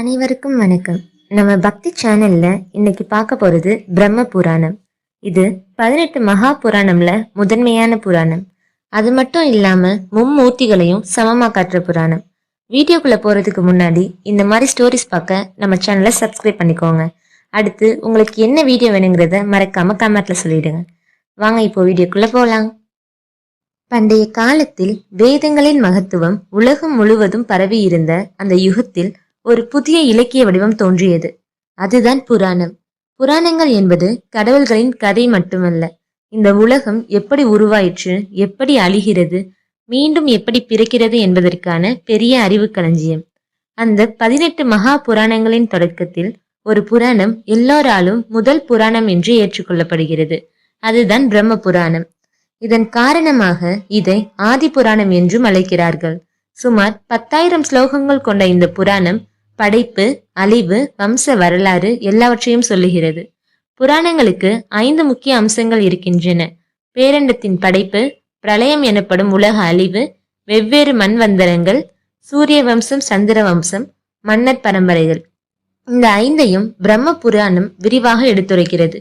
அனைவருக்கும் வணக்கம். நம்ம பக்தி சேனல்ல இன்னைக்கு பார்க்க போறது பிரம்ம புராணம். இது பதினெட்டு மகா புராணம்ல முதன்மையான புராணம். அது மட்டும் இல்லாம மும்மூர்த்திகளையும் சமமா காட்டுற புராணம். வீடியோக்குள்ள போறதுக்கு முன்னாடி இந்த மாதிரி ஸ்டோரிஸ் பார்க்க நம்ம சேனலை சப்ஸ்கிரைப் பண்ணிக்கோங்க. அடுத்து உங்களுக்கு என்ன வீடியோ வேணுங்கிறத மறக்காம கமெண்ட்ல சொல்லிடுங்க. வாங்க இப்போ வீடியோக்குள்ள போலாம். பண்டைய காலத்தில் வேதங்களின் மகத்துவம் உலகம் முழுவதும் பரவி இருந்த அந்த யுகத்தில் ஒரு புதிய இலக்கிய வடிவம் தோன்றியது. அதுதான் புராணம். புராணங்கள் என்பது கடவுள்களின் கதை மட்டுமல்ல. இந்த உலகம் எப்படி உருவாயிற்று எப்படி அழிகிறது மீண்டும் எப்படி பிறக்கிறது என்பதற்கான பெரிய அறிவு களஞ்சியம். அந்த பதினெட்டு மகா புராணங்களின் தொடக்கத்தில் ஒரு புராணம் எல்லோராலும் முதல் புராணம் என்று ஏற்றுக்கொள்ளப்படுகிறது. அதுதான் பிரம்ம புராணம். இதன் காரணமாக இதை ஆதி புராணம் என்றும் அழைக்கிறார்கள். சுமார் பத்தாயிரம் ஸ்லோகங்கள் கொண்ட இந்த புராணம் படைப்பு அழிவு வம்ச வரலாறு எல்லாவற்றையும் சொல்லுகிறது. புராணங்களுக்கு ஐந்து முக்கிய அம்சங்கள் இருக்கின்றன. பேரண்டத்தின் படைப்பு பிரளயம் எனப்படும் உலக அழிவு வெவ்வேறு மண்வந்தரங்கள் சூரிய வம்சம் சந்திர வம்சம் மன்னர் பரம்பரைகள். இந்த ஐந்தையும் பிரம்ம புராணம் விரிவாக எடுத்துரைக்கிறது.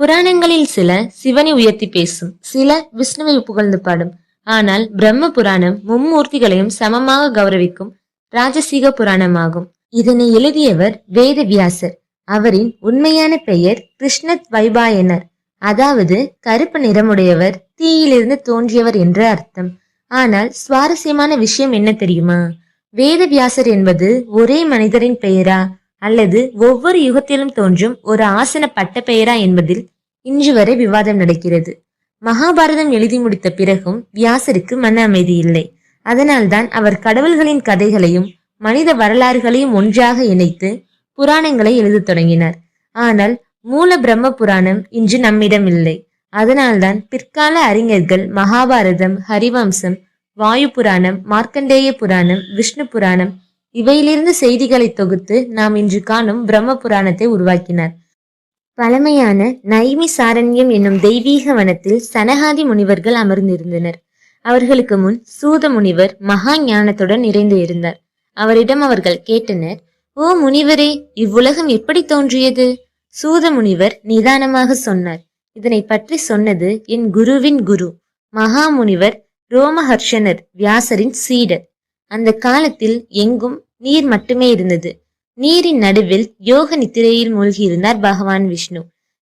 புராணங்களில் சில சிவனை உயர்த்தி பேசும் சில விஷ்ணுவை புகழ்ந்து பாடும். ஆனால் பிரம்ம புராணம் மும்மூர்த்திகளையும் சமமாக கௌரவிக்கும் ராஜசீக புராணமாகும். இதனை எழுதியவர் வேதவியாசர். அவரின் உண்மையான பெயர் கிருஷ்ணத் வைபாயனர் அதாவது கருப்பு நிறமுடையவர் தீயிலிருந்து தோன்றியவர் என்று அர்த்தம். ஆனால் சுவாரஸ்யமான விஷயம் என்ன தெரியுமா? வேதவியாசர் என்பது ஒரே மனிதரின் பெயரா? அல்லது ஒவ்வொரு யுகத்திலும் தோன்றும் ஒரு ஆசன பட்ட பெயரா என்பதில் இன்று வரை விவாதம் நடக்கிறது. மகாபாரதம் எழுதி முடித்த பிறகும் வியாசருக்கு மன அமைதி இல்லை. அதனால்தான் அவர் கடவுள்களின் கதைகளையும் மனித வரலாறுகளையும் ஒன்றாக இணைத்து புராணங்களை எழுதத் தொடங்கினார். ஆனால் மூல பிரம்ம புராணம் இன்று நம்மிடம் இல்லை. அதனால்தான் பிற்கால அறிஞர்கள் மகாபாரதம் ஹரிவம்சம் வாயு புராணம் மார்க்கண்டேய புராணம் விஷ்ணு புராணம் இவையிலிருந்து செய்திகளை தொகுத்து நாம் இன்று காணும் பிரம்ம புராணத்தை உருவாக்கினார். பழமையான நைமி சாரண்யம் என்னும் தெய்வீக வனத்தில் சனகாதி முனிவர்கள் அமர்ந்திருந்தனர். அவர்களுக்கு முன் சூத முனிவர் மகா ஞானத்துடன் நிறைந்து இருந்தார். அவரிடம் அவர்கள் கேட்டனர் ஓ முனிவரே இவ்வுலகம் எப்படி தோன்றியது? சூத முனிவர் நிதானமாக சொன்னார் இதனை பற்றி சொன்னது என் குருவின் குரு மகா முனிவர் ரோமஹர்ஷனர் வியாசரின் சீடர் அந்த காலத்தில் எங்கும் நீர் மட்டுமே இருந்தது. நீரின் நடுவில் யோக நித்திரையில் மூழ்கியிருந்தார் பகவான் விஷ்ணு.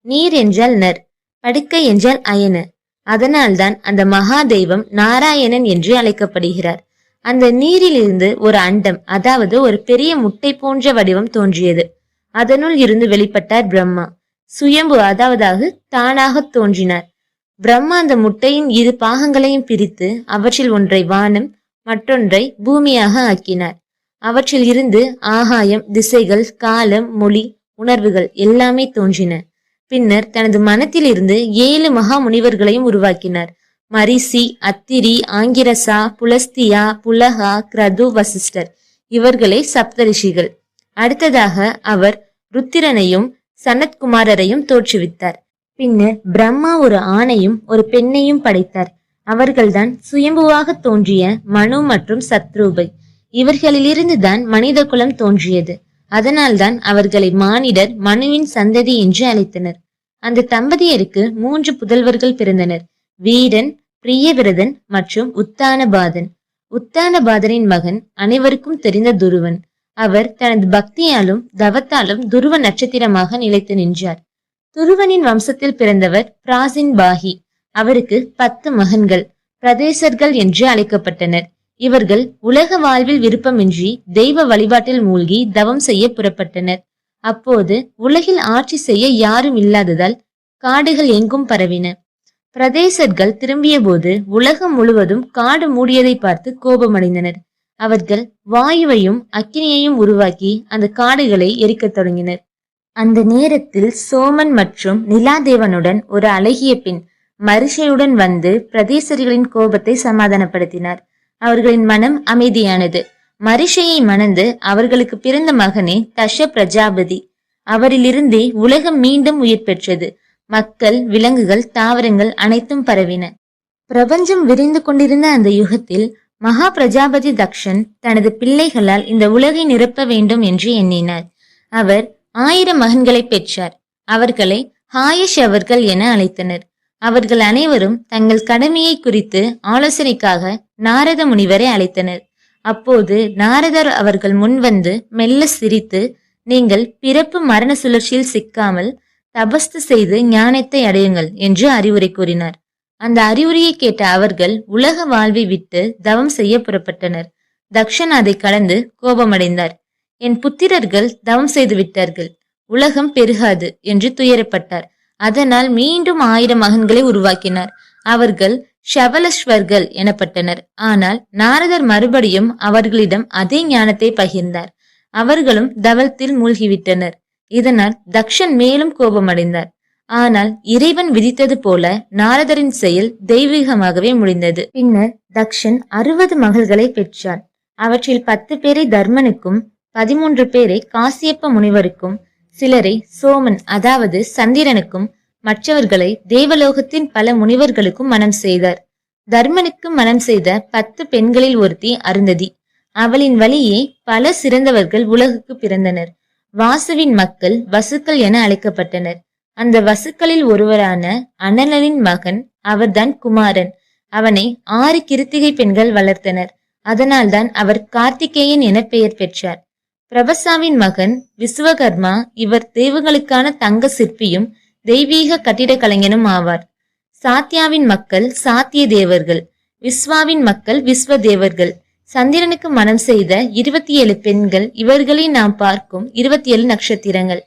நீர் என்றால் நர் படுக்கை என்றால் அயன. அதனால்தான் அந்த மகா தெய்வம் நாராயணன் என்று அழைக்கப்படுகிறார். அந்த நீரிலிருந்து ஒரு அண்டம் அதாவது ஒரு பெரிய முட்டை போன்ற வடிவம் தோன்றியது. அதனுள் இருந்து வெளிப்பட்டார் பிரம்மா. சுயம்பு அதாவதாக தானாக தோன்றினார். பிரம்மா அந்த முட்டையின் இரு பாகங்களையும் பிரித்து அவற்றில் ஒன்றை வானம் மற்றொன்றை பூமியாக ஆக்கினார். அவற்றில் இருந்து ஆகாயம் திசைகள் காலம் மொழி உணர்வுகள் எல்லாமே தோன்றின. பின்னர் தனது மனத்தில் இருந்து ஏழு மகா முனிவர்களையும் உருவாக்கினார். மரிசி அத்திரி ஆங்கிரசா புலஸ்தியா புலகா கிரது வசிஷ்டர். இவர்களே சப்தரிஷிகள். அடுத்ததாக அவர் ருத்திரனையும் சனத்குமாரரையும் தோற்றுவித்தார். பின்னர் பிரம்மா ஒரு ஆணையும் ஒரு பெண்ணையும் படைத்தார். அவர்கள்தான் சுயம்புவாக தோன்றிய மனு மற்றும் சத்ரூபை. இவர்களிலிருந்து தான் மனித குலம் தோன்றியது. அதனால்தான் அவர்களை மானிடர் மனுவின் சந்ததி என்று அழைத்தனர். அந்த தம்பதியருக்கு மூன்று புதல்வர்கள் பிறந்தனர். வீரன் பிரியவிரதன் மற்றும் உத்தானபாதன். உத்தானபாதனின் மகன் அனைவருக்கும் தெரிந்த துருவன். அவர் தனது பக்தியாலும் தவத்தாலும் துருவ நட்சத்திரமாக நிலைத்து நின்றார். துருவனின் வம்சத்தில் பிறந்தவர் பிராசின் பாகி. அவருக்கு பத்து மகன்கள் பிரதேசர்கள் என்று அழைக்கப்பட்டனர். இவர்கள் உலக வாழ்வில் விருப்பமின்றி தெய்வ வழிபாட்டில் மூழ்கி தவம் செய்ய புறப்பட்டனர். அப்போது உலகில் ஆட்சி செய்ய யாரும் இல்லாததால் காடுகள் எங்கும் பரவின. பிரதேசர்கள் திரும்பியபோது உலகம் முழுவதும் காடு மூடியதை பார்த்து கோபமடைந்தனர். அவர்கள் வாயுவையும் அக்கினியையும் உருவாக்கி அந்த காடுகளை எரிக்கத் தொடங்கினர். அந்த நேரத்தில் சோமன் மற்றும் நிலாதேவனுடன் ஒரு அழகிய பெண் மரிஷையுடன் வந்து பிரதேசர்களின் கோபத்தை சமாதானப்படுத்தினார். அவர்களின் மனம் அமைதியானது. மரிஷையை மணந்து அவர்களுக்கு பிறந்த மகனே தஷ பிரஜாபதி. அவரிலிருந்தே உலகம் மீண்டும் உயிர் பெற்றது. மக்கள் விலங்குகள் தாவரங்கள் அனைத்தும் பரவின. பிரபஞ்சம் விரிந்து கொண்டிருந்த அந்த யுகத்தில் மகா பிரஜாபதி தக்ஷன் தனது பிள்ளைகளால் இந்த உலகை நிரப்ப வேண்டும் என்று எண்ணினார். அவர் ஆயிரம் மகன்களை பெற்றார். அவர்களை ஹாயிஷ் அவர்கள் என அழைத்தனர். அவர்கள் அனைவரும் தங்கள் கடமையை குறித்து ஆலோசனைக்காக நாரத முனிவரை அழைத்தனர். அப்போது நாரதர் அவர்கள் முன்வந்து மெல்ல சிரித்து நீங்கள் பிறப்பு மரண சுழற்சியில் சிக்காமல் தபஸ்து செய்து ஞானத்தை அடையுங்கள் என்று அறிவுரை கூறினார். அந்த அறிவுரையை கேட்ட அவர்கள் உலக வாழ்வை விட்டு தவம் செய்ய புறப்பட்டனர். தக்ஷன் அதை கலந்து கோபமடைந்தார். என் புத்திரர்கள் தவம் செய்து விட்டார்கள். உலகம் பெருகாது என்று துயரப்பட்டார். அதனால் மீண்டும் ஆயிரம் மகன்களை உருவாக்கினார். அவர்கள் ஷவலஸ்வர்கள் எனப்பட்டனர். ஆனால் நாரதர் மறுபடியும் அவர்களிடம் அதே ஞானத்தை பகிர்ந்தார். அவர்களும் தவத்தில் மூழ்கிவிட்டனர். இதனால் தக்ஷன் மேலும் கோபமடைந்தார். ஆனால் இறைவன் விதித்தது போல நாரதரின் செயல் தெய்வீகமாகவே முடிந்தது. பின்னர் தக்ஷன் அறுபது மகள்களை பெற்றான். அவற்றில் பத்து பேரை தர்மனுக்கும் பதிமூன்று பேரை காசியப்ப முனிவருக்கும் சிலரை சோமன் அதாவது சந்திரனுக்கும் மற்றவர்களை தேவலோகத்தின் பல முனிவர்களுக்கும் மனம் செய்தார். தர்மனுக்கு மனம் செய்த பத்து பெண்களில் ஒருத்தி அருந்ததி. அவளின் வழியே பல சிறந்தவர்கள் உலகுக்கு பிறந்தனர். வாசுவின் மக்கள் வசுக்கள் என அழைக்கப்பட்டனர். அந்த வசுக்களில் ஒருவரான அனலனின் மகன் அவர்தான் குமாரன். அவனை ஆறு கிருத்திகை பெண்கள் வளர்த்தனர். அதனால்தான் அவர் கார்த்திகேயன் என பெயர் பெற்றார். பிரபசாவின் மகன் விஸ்வகர்மா இவர் தெய்வங்களுக்கான தங்க சிற்பியும் தெய்வீக கட்டிடக் கலைஞனும் ஆவார். சாத்தியாவின் மக்கள் சாத்திய தேவர்கள். விஸ்வாவின் மக்கள் விஸ்வ தேவர்கள் சந்திரனுக்கு மனம் செய்த இருபத்தி ஏழு பெண்கள் இவர்களை நாம் பார்க்கும் இருபத்தி ஏழு நட்சத்திரங்கள்.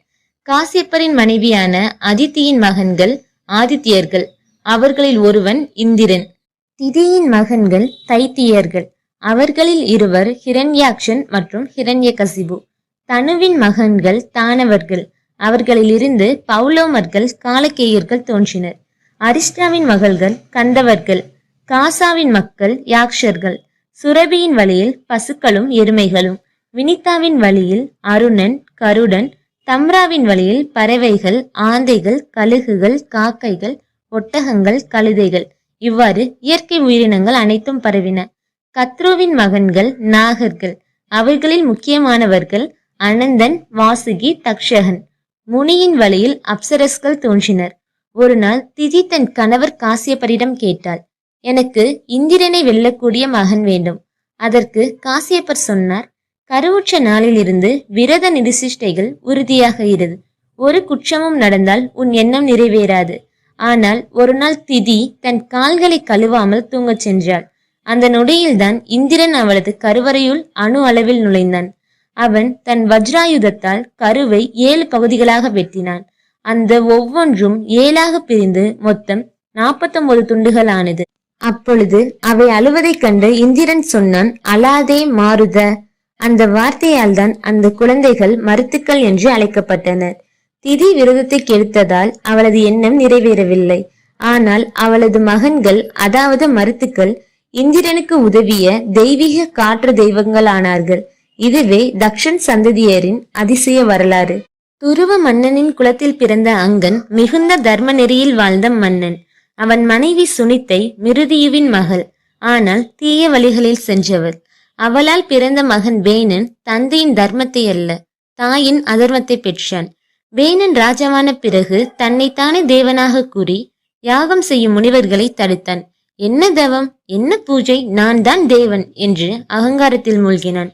காசியப்பரின் மனைவியான அதித்தியின் மகன்கள் ஆதித்யர்கள். அவர்களில் ஒருவன் இந்திரன். திதியின் மகன்கள் தைத்தியர்கள். அவர்களில் இருவர் ஹிரண்யாக்ஷன் மற்றும் ஹிரண்யகசிபு. தனுவின் மகன்கள் தானவர்கள். அவர்களிலிருந்து பௌலோமர்கள் காலக்கேயர்கள் தோன்றினர். அரிஷ்டாவின் மகள்கள் கந்தவர்கள். காசாவின் மக்கள் யாக்ஷர்கள். சுரபியின் வழியில் பசுக்களும் எருமைகளும் வினிதாவின் வழியில் அருணன் கருடன் தம்ராவின் வழியில் பறவைகள் ஆந்தைகள் கழுகுகள் காக்கைகள் ஒட்டகங்கள் கழுதைகள். இவ்வாறு இயற்கை உயிரினங்கள் அனைத்தும் பரவின. கத்ருவின் மகன்கள் நாகர்கள். அவர்களில் முக்கியமானவர்கள் அனந்தன் வாசுகி தக்ஷகன். முனியின் வழியில் அப்சரஸ்கள் தோன்றினர். ஒரு நாள் திதி தன் கணவர் காசியப்பரிடம் கேட்டாள் எனக்கு இந்திரனை வெல்லக்கூடிய மகன் வேண்டும். அதற்கு காசியப்பர் சொன்னார் கருவுற்ற நாளிலிருந்து விரத நிதிசிஷ்டைகள் உறுதியாக இருது ஒரு குற்றமும் நடந்தால் உன் எண்ணம் நிறைவேறாது. ஆனால் ஒரு நாள் திதி தன் கால்களை கழுவாமல் தூங்கச் சென்றாள். அந்த நொடியில்தான் இந்திரன் அவளது கருவறையுள் அணு அளவில் நுழைந்தான். அவன் தன் வஜ்ராயுதத்தால் கருவை ஏழு பகுதிகளாக வெட்டினான். அந்த ஒவ்வொன்றும் ஏழாக பிரிந்து மொத்தம் நாற்பத்தொன்பது துண்டுகள் ஆனது அப்பொழுது அவை அழுவதைக் கண்டு இந்திரன் சொன்னான் அலாதே மாறுத அந்த வார்த்தையால் தான் அந்த குழந்தைகள் மருத்துக்கள் என்று அழைக்கப்பட்டனர் திதி விரதத்தை கெடுத்ததால் அவளது எண்ணம் நிறைவேறவில்லை. ஆனால் அவளது மகன்கள் அதாவது மருத்துக்கள் இந்திரனுக்கு உதவிய தெய்வீக காற்று தெய்வங்கள் ஆனார்கள் இதுவே தக்ஷன் சந்ததியரின் அதிசய வரலாறு. துருவ மன்னனின் குலத்தில் பிறந்த அங்கன் மிகுந்த தர்ம நெறியில் வாழ்ந்த மன்னன். அவன் மனைவி சுனித்தை மிருதியுவின் மகள் ஆனால் தீய வழிகளில் சென்றவர் அவளால் பிறந்த மகன் வேணன் தந்தையின் தர்மத்தை அல்ல தாயின் அதர்மத்தை பெற்றான். வேணன் ராஜாவான பிறகு தன்னைத்தானே தேவனாக கூறி யாகம் செய்யும் முனிவர்களை தடுத்தான். என்ன தவம் என்ன பூஜை நான் தான் தேவன் என்று அகங்காரத்தில் மூழ்கினான்.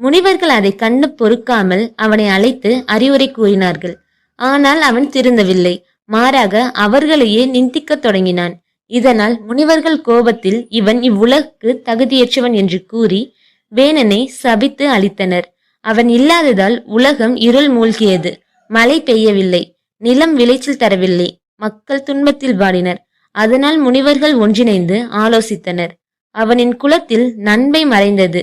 முனிவர்கள் அதை கண்டு பொறுக்காமல் அவனை அழைத்து அறிவுரை கூறினார்கள். ஆனால் அவன் திருந்தவில்லை. மாறாக அவர்களையே நிந்திக்கத் தொடங்கினான். இதனால் முனிவர்கள் கோபத்தில் இவன் இவ்வுலகுக்கு தகுதியற்றவன் என்று கூறி வேணனை சபித்து அழித்தனர் அவன் இல்லாததால் உலகம் இருள் மூழ்கியது. மழை பெய்யவில்லை. நிலம் விளைச்சல் தரவில்லை. மக்கள் துன்பத்தில் வாடினர் அதனால் முனிவர்கள் ஒன்றிணைந்து ஆலோசித்தனர். அவனின் குலத்தில் நன்மை மறைந்தது.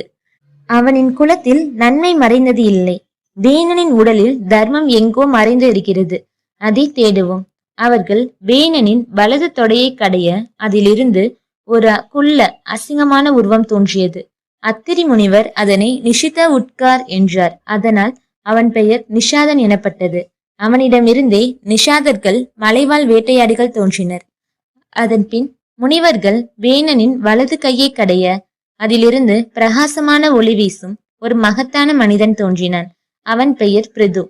அவனின் குலத்தில் நன்மை மறைந்தது இல்லை. வேணனின் உடலில் தர்மம் எங்கோ மறைந்து இருக்கிறது. அதை தேடுவோம். அவர்கள் வேணனின் வலது தொடையை கடைய அதிலிருந்து ஒரு குள்ள அசிங்கமான உருவம் தோன்றியது. அத்திரி முனிவர் அதனை நிஷித உட்கார் என்றார். அதனால் அவன் பெயர் நிஷாதன் எனப்பட்டது. அவனிடமிருந்தே நிஷாதர்கள் மலைவாழ் வேட்டையாடிகள் தோன்றினர். அதன்பின் முனிவர்கள் வேணனின் வலது கையை கடைய அதிலிருந்து பிரகாசமான ஒளி வீசும் ஒரு மகத்தான மனிதன் தோன்றினான். அவன் பெயர் பிரது.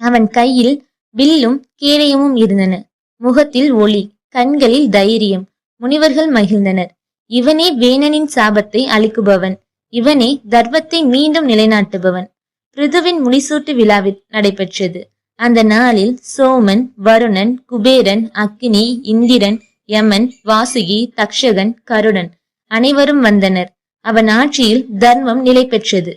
அவன் கையில் வில்லும் கேடயமும் இருந்தன. முகத்தில் ஒளி கண்களில் தைரியம் முனிவர்கள் மகிழ்ந்தனர். இவனே வேணனின் சாபத்தை அளிக்குபவன் இவனே தர்மத்தை மீண்டும் நிலைநாட்டுபவன். பிருதுவின் முடிசூட்டு விழாவில் நடைபெற்றது. அந்த நாளில் சோமன் வருணன் குபேரன் அக்னி இந்திரன் யமன் வாசுகி தக்ஷகன் கருடன் அனைவரும் வந்தனர். அவன் ஆட்சியில் தர்மம் நிலை பெற்றது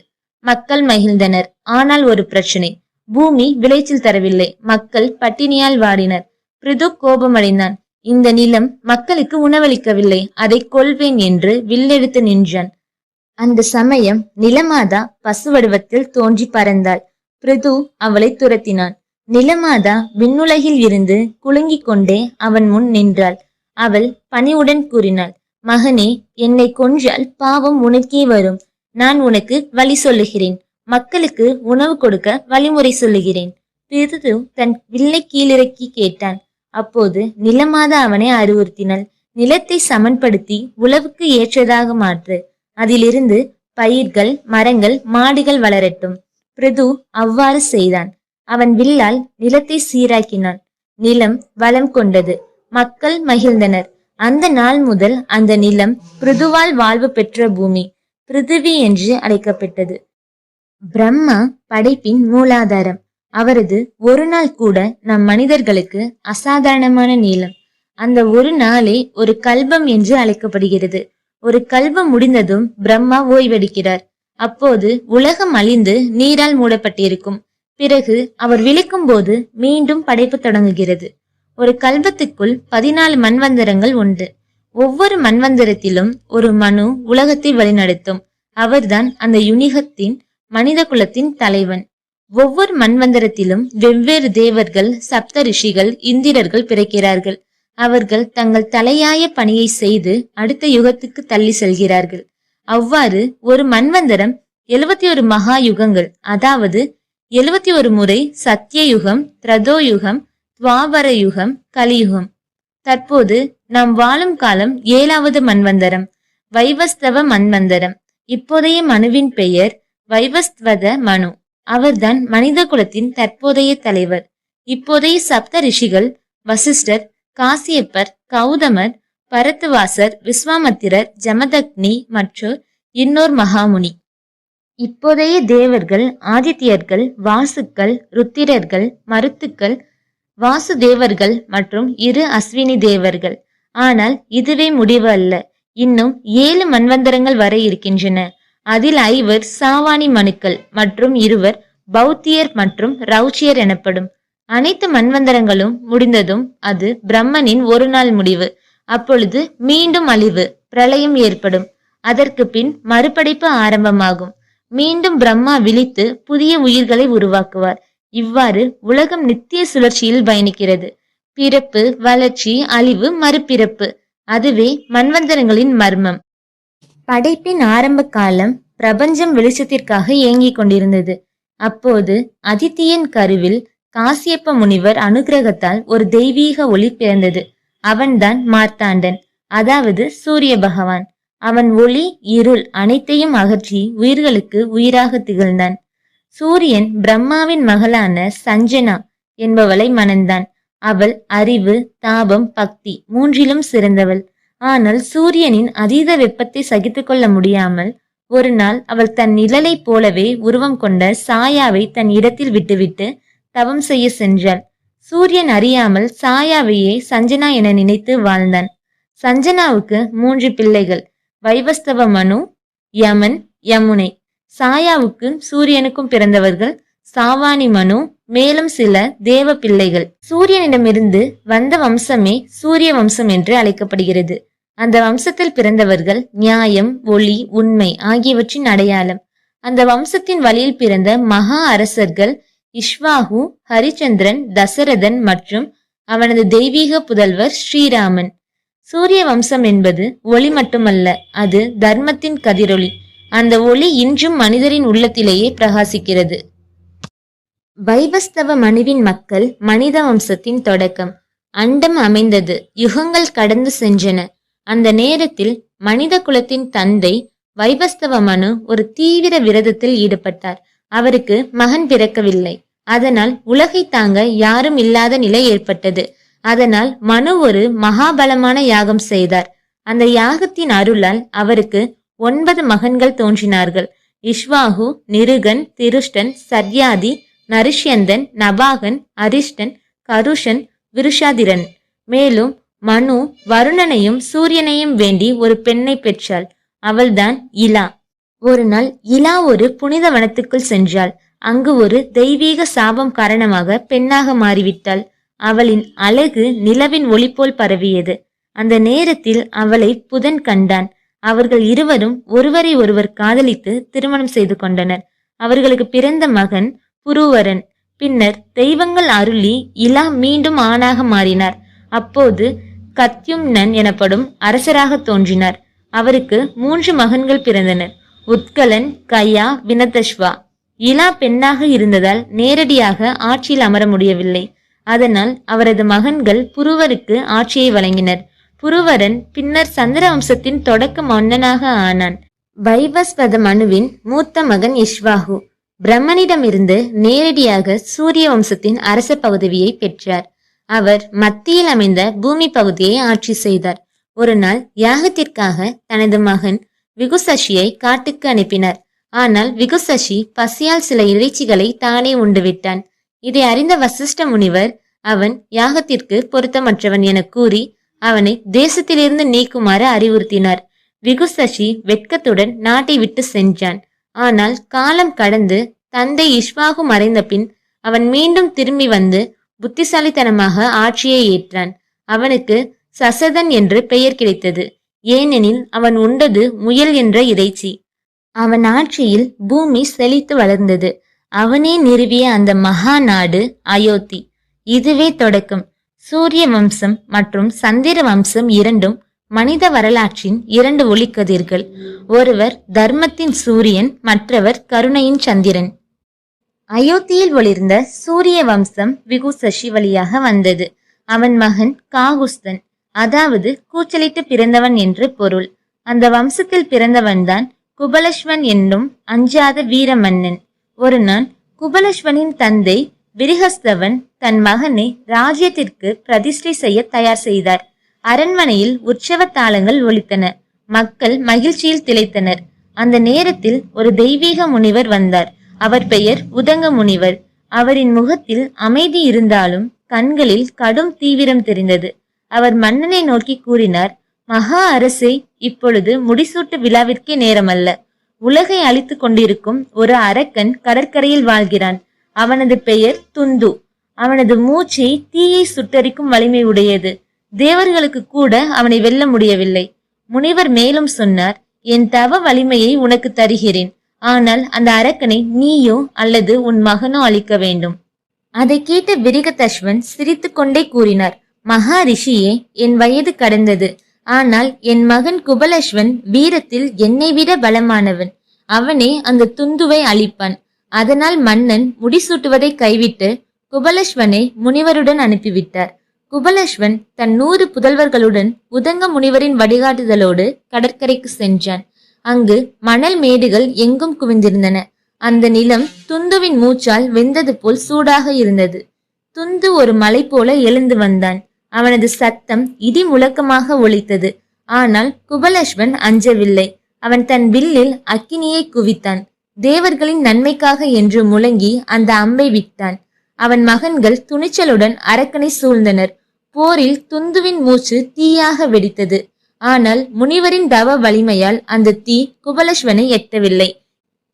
மக்கள் மகிழ்ந்தனர். ஆனால் ஒரு பிரச்சனை. பூமி விளைச்சல் தரவில்லை. மக்கள் பட்டினியால் வாடினர். பிரிது கோபமடைந்தான். இந்த நிலம் மக்களுக்கு உணவளிக்கவில்லை. அதை கொல்வேன் என்று வில்லெடுத்து நின்றான். அந்த சமயம் நிலமாதா பசு வடிவத்தில் தோன்றி பறந்தாள். பிரிது அவளை துரத்தினான். நிலமாதா விண்ணுலகில் இருந்து குலுங்கிக் கொண்டே அவன் முன் நின்றாள். அவள் பணிவுடன் கூறினாள் மகனே என்னை கொன்றால் பாவம் உனக்கே வரும். நான் உனக்கு வழி சொல்லுகிறேன். மக்களுக்கு உணவு கொடுக்க வழிமுறை சொல்லுகிறேன். பிரிது தன் வில்லை கீழிறக்கி கேட்டான். அப்போது நிலமாதா அவனை அறிவுறுத்தினாள். நிலத்தை சமன்படுத்தி உழவுக்கு ஏற்றதாக மாற்று. அதிலிருந்து பயிர்கள் மரங்கள் மாடுகள் வளரட்டும். பிரிது அவ்வாறு செய்தான். அவன் வில்லால் நிலத்தை சீராக்கினான். நிலம் வளம் கொண்டது. மக்கள் மகிழ்ந்தனர். அந்த நாள் முதல் அந்த நிலம் பிருதுவால் வாழ்வு பெற்ற பூமி. பிருதுவி என்று அழைக்கப்பட்டது. பிரம்மா படைப்பின் மூலாதாரம். அவரது ஒரு நாள் கூட நம் மனிதர்களுக்கு அசாதாரணமான நீளம். அந்த ஒரு நாளே ஒரு கல்பம் என்று அழைக்கப்படுகிறது. ஒரு கல்பம் முடிந்ததும் பிரம்மா ஓய்வெடுக்கிறார். அப்போது உலகம் அழிந்து நீரால் மூடப்பட்டிருக்கும். பிறகு அவர் விழிக்கும் போது மீண்டும் படைப்பு தொடங்குகிறது. ஒரு கல்பத்துக்குள் பதினாலு மண்வந்தரங்கள் உண்டு. ஒவ்வொரு மண்வந்தரத்திலும் ஒரு மனு உலகத்தை வழிநடத்தும். அவர்தான் அந்த யுனிகத்தின் மனித குலத்தின் தலைவன். ஒவ்வொரு மண்வந்தரத்திலும் வெவ்வேறு தேவர்கள் சப்த ரிஷிகள் இந்திரர்கள் பிறக்கிறார்கள். அவர்கள் தங்கள் தலையாய பணியை செய்து அடுத்த யுகத்துக்கு தள்ளி செல்கிறார்கள். அவ்வாறு ஒரு மண்வந்தரம் எழுபத்தி ஒரு மகா யுகங்கள் அதாவது எழுபத்தி ஒரு முறை சத்தியயுகம் திரதோயுகம் துவாபர யுகம் கலியுகம். தற்போது நாம் வாழும் காலம் ஏழாவது மன்வந்தரம் வைவஸ்தவ மன்வந்தரம். இப்போதைய மனுவின் பெயர் வைவஸ்வத மனு. அவர்தான் மனித குலத்தின் தற்போதைய தலைவர். இப்போதைய சப்த ரிஷிகள் வசிஷ்டர் காசியப்பர் கௌதமர் பரத்துவாசர் விஸ்வாமத்திரர் ஜமதக்னி மற்றும் இன்னோர் மகாமுனி. இப்போதைய தேவர்கள் ஆதித்யர்கள் வாசுக்கள் ருத்திரர்கள் மருத்துக்கள் வாசுதேவர்கள் மற்றும் இரு அஸ்வினி தேவர்கள். ஆனால் இதுவே முடிவு அல்ல. இன்னும் ஏழு மன்வந்தரங்கள் வர இருக்கின்றன. அதில் ஐவர் சாவானி மனுக்கள் மற்றும் இருவர் பௌத்தியர் மற்றும் ரவுச்சியர் எனப்படும். அனைத்து மன்வந்தரங்களும் முடிந்ததும் அது பிரம்மனின் ஒரு நாள் முடிவு. அப்பொழுது மீண்டும் அழிவு பிரளயம் ஏற்படும். அதற்கு பின் மறுபடைப்பு ஆரம்பமாகும். மீண்டும் பிரம்மா விழித்து புதிய உயிர்களை உருவாக்குவார். இவ்வாறு உலகம் நித்திய சுழற்சியில் பயணிக்கிறது. பிறப்பு வளர்ச்சி அழிவு மறுபிறப்பு. அதுவே மன்வந்தரங்களின் மர்மம். படைப்பின் ஆரம்ப காலம் பிரபஞ்சம் வெளிச்சத்திற்காக இயங்கிக் கொண்டிருந்தது. அப்போது அதித்தியின் கருவில் காசியப்ப முனிவர் அனுகிரகத்தால் ஒரு தெய்வீக ஒளி பிறந்தது. அவன்தான் மார்த்தாண்டன் அதாவது சூரிய பகவான். அவன் ஒளி இருள் அனைத்தையும் அகற்றி உயிர்களுக்கு உயிராக திகழ்ந்தான். சூரியன் பிரம்மாவின் மகளான சஞ்சனா என்பவளை மணந்தான். அவள் அறிவு தாபம் பக்தி மூன்றிலும் சிறந்தவள். ஆனால் சூரியனின் அதீத வெப்பத்தை சகித்துக்கொள்ள முடியாமல் ஒரு நாள் அவள் தன் நிழலைப் போலவே உருவம் கொண்ட சாயாவை தன் இடத்தில் விட்டுவிட்டு தவம் செய்ய சென்றாள். சூரியன் அறியாமல் சாயாவையே சஞ்சனா என நினைத்து வாழ்ந்தான். சஞ்சனாவுக்கு மூன்று பிள்ளைகள். வைவஸ்தவ மனு யமன் யமுனை. சாயாவுக்கும் சூரியனுக்கும் பிறந்தவர்கள் சாவானி மனு மேலும் சில தேவ பிள்ளைகள். சூரியனிடமிருந்து வந்த வம்சமே சூரிய வம்சம் என்று அழைக்கப்படுகிறது. அந்த வம்சத்தில் பிறந்தவர்கள் நியாயம் ஒளி உண்மை ஆகியவற்றின் அடையாளம். அந்த வம்சத்தின் வழியில் பிறந்த மகா அரசர்கள் இஷ்வாகு ஹரிச்சந்திரன் தசரதன் மற்றும் அவனது தெய்வீக புதல்வர் ஸ்ரீராமன். சூரிய வம்சம் என்பது ஒளி மட்டுமல்ல அது தர்மத்தின் கதிரொளி. அந்த ஒளி இன்றும் மனிதரின் உள்ளத்திலேயே பிரகாசிக்கிறது. வைவஸ்தவ மனுவின் மக்கள் மனித வம்சத்தின் தொடக்கம். அண்டம் அமைந்தது. யுகங்கள் கடந்து சென்றன. அந்த நேரத்தில் மனித குலத்தின் தந்தை வைபஸ்தவ மனு ஒரு தீவிர விரதத்தில் ஈடுபட்டார். அவருக்கு மகன் பிறக்கவில்லை. அதனால் உலகை தாங்க யாரும் இல்லாத நிலை ஏற்பட்டது. அதனால் மனு ஒரு மகாபலமான யாகம் செய்தார். அந்த யாகத்தின் அருளால் அவருக்கு ஒன்பது மகன்கள் தோன்றினார்கள். இஷ்வாகு நிருகன் திருஷ்டன் சர்யாதி நரிஷ்யந்தன் நபாகன் அரிஷ்டன் கருஷன் விருஷாதிரன். மேலும் மனு வருணனையும் சூரியனையும் வேண்டி ஒரு பெண்ணை பெற்றாள். அவள்தான் இலா. ஒரு நாள் இலா ஒரு புனித வனத்துக்குள் சென்றாள். அங்கு ஒரு தெய்வீக சாபம் காரணமாக பெண்ணாக மாறிவிட்டாள். அவளின் அழகு நிலவின் ஒளி போல் பரவியது. அந்த நேரத்தில் அவளை புதன் கண்டான். அவர்கள் இருவரும் ஒருவரை ஒருவர் காதலித்து திருமணம் செய்து கொண்டனர். அவர்களுக்கு பிறந்த மகன் புருவரன் பின்னர் தெய்வங்கள் அருளி இலா மீண்டும் ஆணாக மாறினார். அப்போது கத்யும்னன் எனப்படும் அரசராக தோன்றினார். அவருக்கு மூன்று மகன்கள் பிறந்தனர். உத்கலன் கயா வினதஷ்வா. இலா பெண்ணாக இருந்ததால் நேரடியாக ஆட்சியில் அமர முடியவில்லை. அதனால் அவரது மகன்கள் புருவருக்கு ஆட்சியை வழங்கினர். புருவரன் பின்னர் சந்திர வம்சத்தின் தொடக்க மன்னனாக ஆனான். வைவஸ்வத மனுவின் மூத்த மகன் இஷ்வாகு. பிரம்மனிடமிருந்து நேரடியாக சூரிய வம்சத்தின் அரச பகுதியை பெற்றார். அவர் மத்தியில் அமைந்த பூமி பகுதியை ஆட்சி செய்தார். ஒரு நாள் யாகத்திற்காக தனது மகன் விகுசஷியை காட்டுக்கு அனுப்பினார். ஆனால் விகுசஷி பசியால் சில இறைச்சிகளை தானே உண்டுவிட்டான். இதை அறிந்த வசிஷ்ட முனிவர் அவன் யாகத்திற்கு பொருத்தமற்றவன் என கூறி அவனை தேசத்திலிருந்து நீக்குமாறு அறிவுறுத்தினார். விகுசஷி வெட்கத்துடன் நாட்டை விட்டு சென்றான். ஆனால் காலம் கடந்து தந்தை இஷ்வாகு மறைந்த பின் அவன் மீண்டும் திரும்பி வந்து புத்திசாலித்தனமாக ஆட்சியை ஏற்றான். அவனுக்கு சசதன் என்று பெயர் கிடைத்தது. ஏனெனில் அவன் உண்டது முயல் என்ற இறைச்சி. அவன் ஆட்சியில் பூமி செழித்து வளர்ந்தது. அவனே நிறுவிய அந்த மகா நாடு அயோத்தி. இதுவே தொடக்கம். சூரிய வம்சம் மற்றும் சந்திர வம்சம் இரண்டும் மனித வரலாற்றின் இரண்டு ஒளிக்கதிர்கள் ஒருவர் தர்மத்தின் சூரியன் மற்றவர் கருணையின் சந்திரன். அயோத்தியில் ஒளிர்ந்த சூரிய வம்சம் விகுசஷி வழியாக வந்தது. அவன் மகன் காகுஸ்தன் அதாவது கூச்சலிட்டு பிறந்தவன் என்று பொருள். அந்த வம்சத்தில் பிறந்தவன்தான் குபலஸ்வன் என்னும் அஞ்சாத வீர மன்னன். ஒரு நாள் குபலஸ்வனின் தந்தை விரிகஸ்தவன் தன் மகனை ராஜ்யத்திற்கு பிரதிஷ்டை செய்ய தயார் செய்தார். அரண்மனையில் உற்சவ தாளங்கள் ஒலித்தன. மக்கள் மகிழ்ச்சியில் திளைத்தனர். அந்த நேரத்தில் ஒரு தெய்வீக முனிவர் வந்தார். அவர் பெயர் உதங்க முனிவர். அவரின் முகத்தில் அமைதி இருந்தாலும் கண்களில் கடும் தீவிரம் தெரிந்தது. அவர் மன்னனை நோக்கி கூறினார் மகா அரசே இப்பொழுது முடிசூட்டு விழாவிற்கே நேரமல்ல. உலகை அழித்துக் கொண்டிருக்கும் ஒரு அரக்கன் கடற்கரையில் வாழ்கிறான். அவனது பெயர் துந்து. அவனது மூச்சை தீயை சுட்டரிக்கும் வலிமை உடையது. தேவர்களுக்கு கூட அவனை வெல்ல முடியவில்லை. முனிவர் மேலும் சொன்னார் என் தவ வலிமையை உனக்கு தருகிறேன். ஆனால் அந்த அரக்கனை நீயோ அல்லது உன் மகனோ அழிக்க வேண்டும். அதை கேட்ட விரிகதஸ்வன் சிரித்துக்கொண்டே கூறினார் மகாரிஷியே என் வயது கடந்தது. ஆனால் என் மகன் குபலஸ்வன் வீரத்தில் என்னை விட பலமானவன். அவனே அந்த துந்துவை அழிப்பான். அதனால் மன்னன் முடிசூட்டுவதை கைவிட்டு குபலஸ்வனை முனிவருடன் அனுப்பிவிட்டார். குபலஸ்வன் தன் நூறு புதல்வர்களுடன் உதங்க முனிவரின் வழிகாட்டுதலோடு கடற்கரைக்கு சென்றான். அங்கு மணல் மேடுகள் எங்கும் குவிந்திருந்தன. அந்த நிலம் துந்துவின் மூச்சால் வெந்தது போல் சூடாக இருந்தது. துந்து ஒரு மலை போல எழுந்து வந்தான். அவனது சத்தம் இடி முழக்கமாக ஒலித்தது. ஆனால் குபலஸ்வன் அஞ்சவில்லை. அவன் தன் வில்லில் அக்கினியை குவித்தான். தேவர்களின் நன்மைக்காக என்று முழங்கி அந்த அம்பை விட்டான். அவன் மகன்கள் துணிச்சலுடன் அரக்கனை சூழ்ந்தனர். போரில் துந்துவின் மூச்சு தீயாக வெடித்தது. ஆனால் முனிவரின் தவ வலிமையால் அந்த தீ குபலஸ்வனை எட்டவில்லை.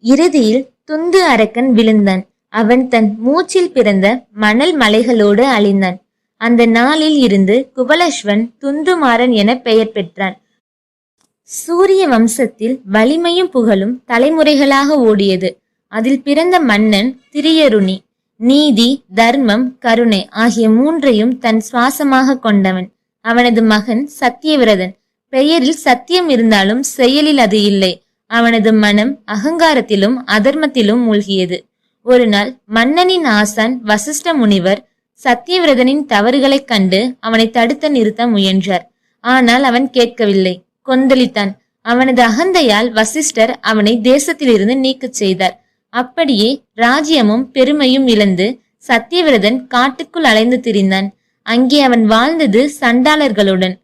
இறுதியில் துந்து அரக்கன் விழுந்தான். அவன் தன் மூச்சில் பிறந்த மணல் மலைகளோடு அழிந்தான். அந்த நாளில் இருந்து குபலஸ்வன் துந்துமாறன் என பெயர் பெற்றான். சூரிய வம்சத்தில் வலிமையும் புகழும் தலைமுறைகளாக ஓடியது. அதில் பிறந்த மன்னன் திரியருணி. நீதி தர்மம் கருணை ஆகிய மூன்றையும் தன் சுவாசமாக கொண்டவன். அவனது மகன் சத்தியவிரதன். பெயரில் சத்தியம் இருந்தாலும் செயலில் அது இல்லை. அவனது மனம் அகங்காரத்திலும் அதர்மத்திலும் மூழ்கியது. ஒரு நாள் மன்னனின் ஆசான் வசிஷ்ட முனிவர் சத்தியவிரதனின் தவறுகளைக் கண்டு அவனை தடுத்து நிறுத்த முயன்றார். ஆனால் அவன் கேட்கவில்லை. கொந்தளித்தான். அவனது அகந்தையால் வசிஷ்டர் அவனை தேசத்திலிருந்து நீக்கச் செய்தார். அப்படியே ராஜ்யமும் பெருமையும் இழந்து சத்தியவிரதன் காட்டுக்குள் அலைந்து திரிந்தான். அங்கே அவன் வாழ்ந்தது சண்டாளர்களுடன்.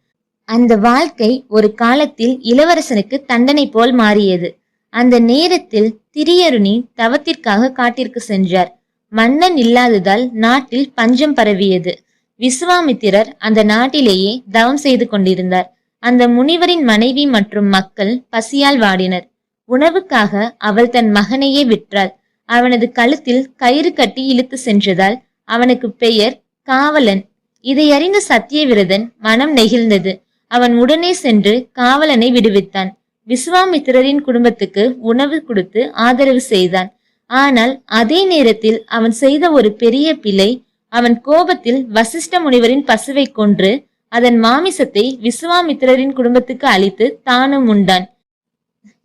அந்த வாழ்க்கை ஒரு காலத்தில் இளவரசனுக்கு தண்டனை போல் மாறியது. அந்த நேரத்தில் திரியருணி தவத்திற்காக காட்டிற்கு சென்றார். மன்னன் இல்லாததால் நாட்டில் பஞ்சம் பரவியது. விஸ்வாமித்திரர் அந்த நாட்டிலேயே தவம் செய்து கொண்டிருந்தார். அந்த முனிவரின் மனைவி மற்றும் மக்கள் பசியால் வாடினர். உணவுக்காக அவள் தன் மகனையே விற்றாள். அவனது கழுத்தில் கயிறு கட்டி இழுத்து சென்றதால் அவனுக்கு பெயர் காவலன். இதை அறிந்த சத்தியவிரதன் மனம் நெகிழ்ந்தது. அவன் உடனே சென்று காவலனை விடுவித்தான். விஸ்வாமித்திரரின் குடும்பத்துக்கு உணவு கொடுத்து ஆதரவு செய்தான். ஆனால் அதே நேரத்தில் அவன் செய்த ஒரு பெரிய பிழை அவன் கோபத்தில் வசிஷ்ட முனிவரின் பசுவை கொன்று அதன் மாமிசத்தை விஸ்வாமித்திரரின் குடும்பத்துக்கு அளித்து தானும் உண்டான்.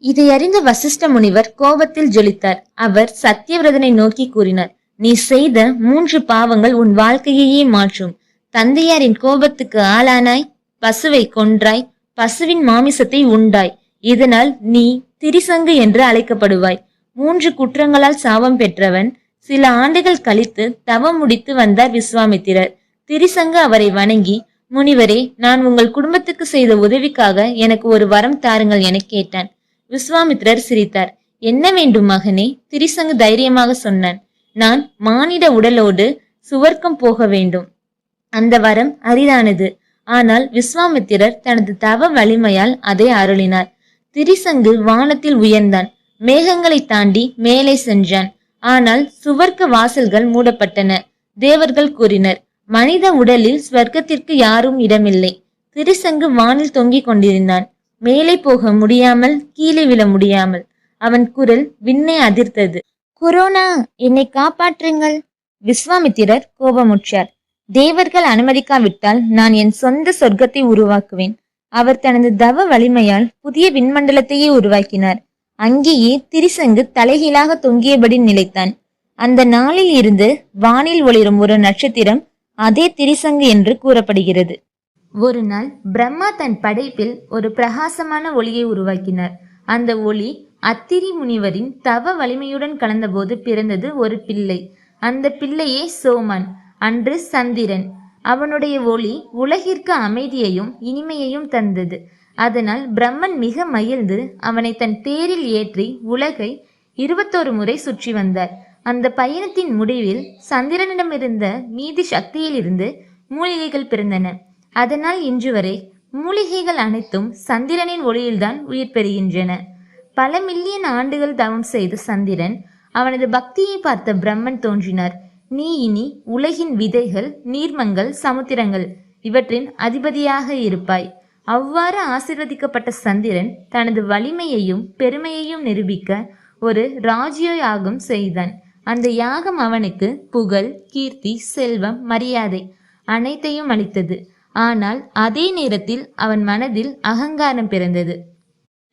இதை அறிந்த வசிஷ்ட முனிவர் கோபத்தில் ஜொலித்தார். அவர் சத்தியவிரதனை நோக்கி கூறினார் நீ செய்த மூன்று பாவங்கள் உன் வாழ்க்கையையே மாற்றும். தந்தையாரின் கோபத்துக்கு ஆளானாய் பசுவை கொன்றாய் பசுவின் மாமிசத்தை உண்டாய். இதனால் நீ திரிசங்கு என்று அழைக்கப்படுவாய். மூன்று குற்றங்களால் சாபம் பெற்றவன் சில ஆண்டுகள் கழித்து தவம் முடித்து வந்தார் விஸ்வாமித்திரர். திரிசங்கு அவரை வணங்கி முனிவரே நான் உங்கள் குடும்பத்துக்கு செய்த உதவிக்காக எனக்கு ஒரு வரம் தாருங்கள் என கேட்டான். விஸ்வாமித்திரர் சிரித்தார். என்ன வேண்டும் மகனே? திரிசங்கு தைரியமாக சொன்னான். நான் மானிட உடலோடு சுவர்க்கம் போக வேண்டும். அந்த வரம் அரிதானது. ஆனால் விஸ்வாமித்திரர் தனது தவ வலிமையால் அதை அருளினார். திரிசங்கு வானத்தில் உயர்ந்தான். மேகங்களை தாண்டி மேலே சென்றான். ஆனால் சுவர்க்க வாசல்கள் மூடப்பட்டன. தேவர்கள் கூறினர் மனித உடலில் ஸ்வர்க்கத்திற்கு யாரும் இடமில்லை. திரிசங்கு வானில் தொங்கிக் கொண்டிருந்தான். மேலே போக முடியாமல் கீழே விழ முடியாமல் அவன் குரல் விண்ணை அதிர்த்தது. கொரோனா என்னை காப்பாற்றுங்கள். விஸ்வாமித்திரர் கோபமுற்றார். தேவர்கள் அனுமதிக்காவிட்டால் நான் என் சொந்த சொர்க்கத்தை உருவாக்குவேன். அவர் தனது தவ வலிமையால் புதிய விண்மண்டலத்தையே உருவாக்கினார். அங்கேயே திரிசங்கு தலைகீழாக தொங்கியபடி நிலைத்தான். அந்த நாளில் இருந்து வானில் ஒளிரும் ஒரு நட்சத்திரம் அதே திரிசங்கு என்று கூறப்படுகிறது. ஒரு நாள் பிரம்மா தன் படைப்பில் ஒரு பிரகாசமான ஒளியை உருவாக்கினார். அந்த ஒளி அத்திரி முனிவரின் தவ வலிமையுடன் கலந்தபோது பிறந்தது ஒரு பிள்ளை. அந்த பிள்ளையே சோமன் அன்று சந்திரன். அவனுடைய ஒளி உலகிற்கு அமைதியையும் இனிமையையும் தந்தது. அதனால் பிரம்மன் மிக மகிழ்ந்து அவனை தன் தேரில் ஏற்றி உலகை இருபத்தோரு முறை சுற்றி வந்தார். அந்த பயணத்தின் முடிவில் சந்திரனிடமிருந்த மீதி சக்தியிலிருந்து மூலிகைகள் பிறந்தன. அதனால் இன்று வரை மூலிகைகள் அனைத்தும் சந்திரனின் ஒளியில்தான் உயிர் பெறுகின்றன. பல மில்லியன் ஆண்டுகள் தவம் செய்த சந்திரன் அவனது பக்தியை பார்த்த பிரம்மன் தோன்றினார். நீ இனி உலகின் விதைகள் நீர்மங்கள் சமுத்திரங்கள் இவற்றின் அதிபதியாக இருப்பாய். அவ்வாறு ஆசிர்வதிக்கப்பட்ட சந்திரன் தனது வலிமையையும் பெருமையையும் நிரூபிக்க ஒரு ராஜ்ய யாகம் செய்தான். அந்த யாகம் அவனுக்கு புகழ் கீர்த்தி செல்வம் மரியாதை அனைத்தையும் அளித்தது. ஆனால் அதே நேரத்தில் அவன் மனதில் அகங்காரம் பிறந்தது.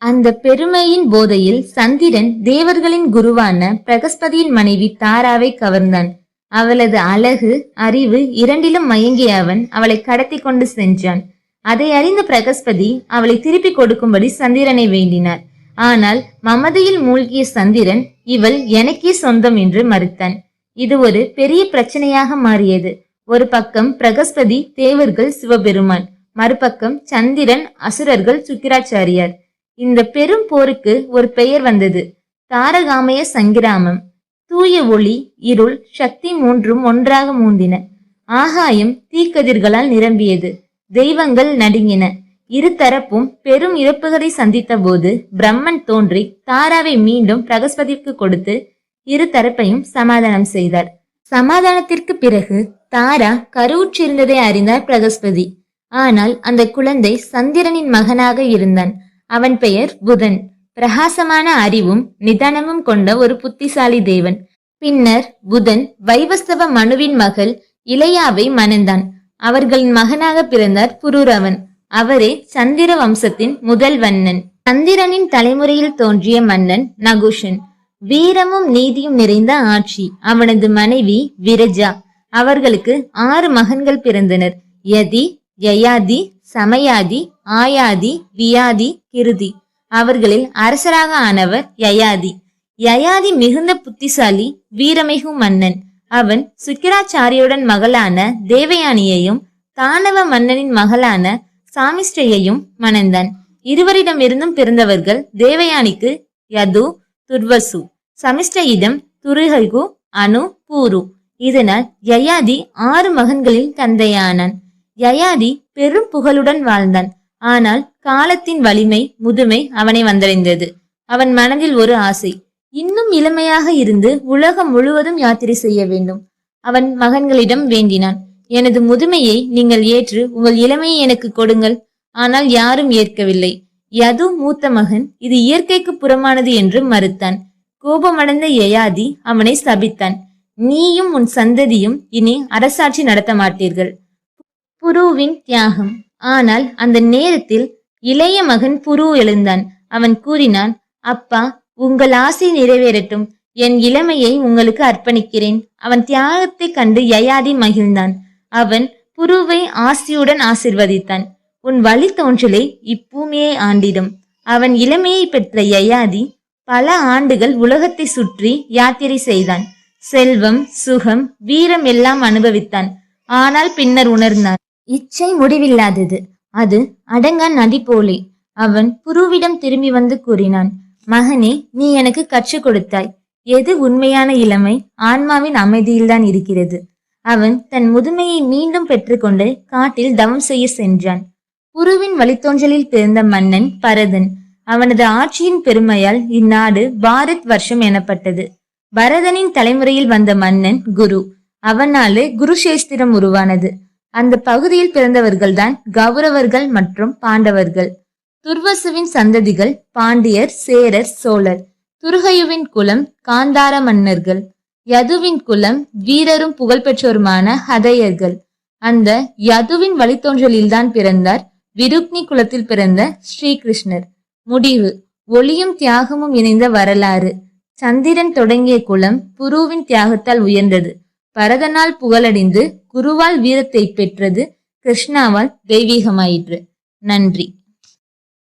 அந்த பெருமையின் போதையில் சந்திரன் தேவர்களின் குருவான பிரகஸ்பதியின் மனைவி தாராவை கவர்ந்தான். அவளது அழகு அறிவு இரண்டிலும் மயங்கிய அவன் அவளை கடத்தி கொண்டு சென்றான். அதை அறிந்த பிரகஸ்பதி அவளை திருப்பி கொடுக்கும்படி சந்திரனை வேண்டினார். ஆனால் மமதையில் மூழ்கிய சந்திரன் இவள் எனக்கே சொந்தம் என்று மறுத்தான். இது ஒரு பெரிய பிரச்சனையாக மாறியது. ஒரு பக்கம் பிரகஸ்பதி தேவர்கள் சிவபெருமான். மறுபக்கம் சந்திரன் அசுரர்கள் சுக்கிராச்சாரியார். இந்த பெரும் போருக்கு ஒரு பெயர் வந்தது. தாரகாமய சங்கிராமம். தூய ஒளி இருள் சக்தி மூன்றும் ஒன்றாக மூந்தின ஆகாயம் தீக்கதிர்களால் நிரம்பியது. தெய்வங்கள் நடுங்கின. இரு தரப்பும் பெரும் இழப்புகளை சந்தித்த போது பிரம்மன் தோன்றி தாராவை மீண்டும் பிரகஸ்பதிக்கு கொடுத்து இரு தரப்பையும் சமாதானம் செய்தார். சமாதானத்திற்கு பிறகு தாரா கருவுற்றிருந்ததை அறிந்தார் பிரகஸ்பதி. ஆனால் அந்த குழந்தை சந்திரனின் மகனாக இருந்தான். அவன் பெயர் புதன். பிரகாசமான அறிவும் நிதானமும் கொண்ட ஒரு புத்திசாலி தேவன். பின்னர் புதன் வைவஸ்தவ மனுவின் மகள் இளையாவை மணந்தான். அவர்களின் மகனாக பிறந்தார் புரூரவன். அவரே சந்திர வம்சத்தின் முதல் வண்ணன். சந்திரனின் தலைமுறையில் தோன்றிய மன்னன் நகுஷன். வீரமும் நீதியும் நிறைந்த ஆட்சி. அவனது மனைவி விரஜா. அவர்களுக்கு ஆறு மகன்கள் பிறந்தனர். யதி யயாதி சமயாதி ஆயாதி வியாதி கிருதி. அவர்களில் அரசராக ஆனவர் யயாதி. யயாதி மிகுந்த புத்திசாலி வீரமிகு மன்னன். அவன் சுக்கிராச்சாரியுடன் மகளான தேவயானியையும் தானவ மன்னனின் மகளான சாமிஷ்டையையும் மணந்தான். இருவரிடமிருந்தும் பிறந்தவர்கள் தேவயானிக்கு யது துர்வசு. சமிஷ்டையிடம் துருகு அனு பூரு. இதனால் யயாதி ஆறு மகன்களில் தந்தையானான். யயாதி பெரும் புகழுடன் வாழ்ந்தான். ஆனால் காலத்தின் வலிமை முதுமை அவனை வந்தடைந்தது. அவன் மனதில் ஒரு ஆசை இன்னும் இளமையாக இருந்து உலகம் முழுவதும் யாத்திரை செய்ய வேண்டும். அவன் மகன்களிடம் வேண்டினான் எனது முதுமையை நீங்கள் ஏற்று உங்கள் இளமையை எனக்கு கொடுங்கள். ஆனால் யாரும் ஏற்கவில்லை. யது மூத்த மகன் இது இயற்கைக்கு புறமானது என்று மறுத்தான். கோபமடைந்த யயாதி அவனை சபித்தான். நீயும் உன் சந்ததியும் இனி அரசாட்சி நடத்த மாட்டீர்கள். புருவின் தியாகம். ஆனால் அந்த நேரத்தில் இளைய மகன் புரு எழுந்தான். அவன் கூறினான் அப்பா உங்கள் ஆசை நிறைவேறட்டும். என் இளமையை உங்களுக்கு அர்ப்பணிக்கிறேன். அவன் தியாகத்தை கண்டு யயாதி மகிழ்ந்தான். அவன் புருவை ஆசியுடன் ஆசிர்வதித்தான். உன் வழி தோன்றலை இப்பூமியை ஆண்டிடும். அவன் இளமையை பெற்ற யயாதி பல ஆண்டுகள் உலகத்தை சுற்றி யாத்திரை செய்தான். செல்வம் சுகம் வீரம் எல்லாம் அனுபவித்தான். ஆனால் பின்னர் உணர்ந்தான் இச்சை முடிவில்லாதது. அது அடங்கா நதி போலே. அவன் புருவிடம் திரும்பி வந்து கூறினான் மகனே நீ எனக்கு கற்றுக் கொடுத்தாய். எது உண்மையான இளமை? ஆன்மாவின் அமைதியில்தான் இருக்கிறது. அவன் தன் முதுமையை மீண்டும் பெற்றுக்கொண்டு காட்டில் தவம் செய்ய சென்றான். புருவின் வழித்தோன்றலில் பிறந்த மன்னன் பரதன். அவனது ஆட்சியின் பெருமையால் இந்நாடு பாரத் வருஷம் எனப்பட்டது. பரதனின் தலைமுறையில் வந்த மன்னன் குரு. அவனாலே குருஷேஸ்திரம் உருவானது. அந்த பகுதியில் பிறந்தவர்கள்தான் கௌரவர்கள் மற்றும் பாண்டவர்கள். துர்வசுவின் சந்ததிகள் பாண்டியர் சேரர் சோழர். துருகையுவின் குலம் காந்தார மன்னர்கள். யதுவின் குலம் வீரரும் புகழ்பெற்றோருமான ஹதையர்கள். அந்த யதுவின் வழித்தோன்றலில்தான் பிறந்தார் விருக்னி குலத்தில் பிறந்த ஸ்ரீகிருஷ்ணர் முடிவு. ஒளியும் தியாகமும் இணைந்த வரலாறு. சந்திரன் தொடங்கிய குலம் புருவின் தியாகத்தால் உயர்ந்தது. பரதனால் புகழடைந்து குருவால் வீரத்தை பெற்றது கிருஷ்ணாவால் தெய்வீகமாயிற்று. நன்றி.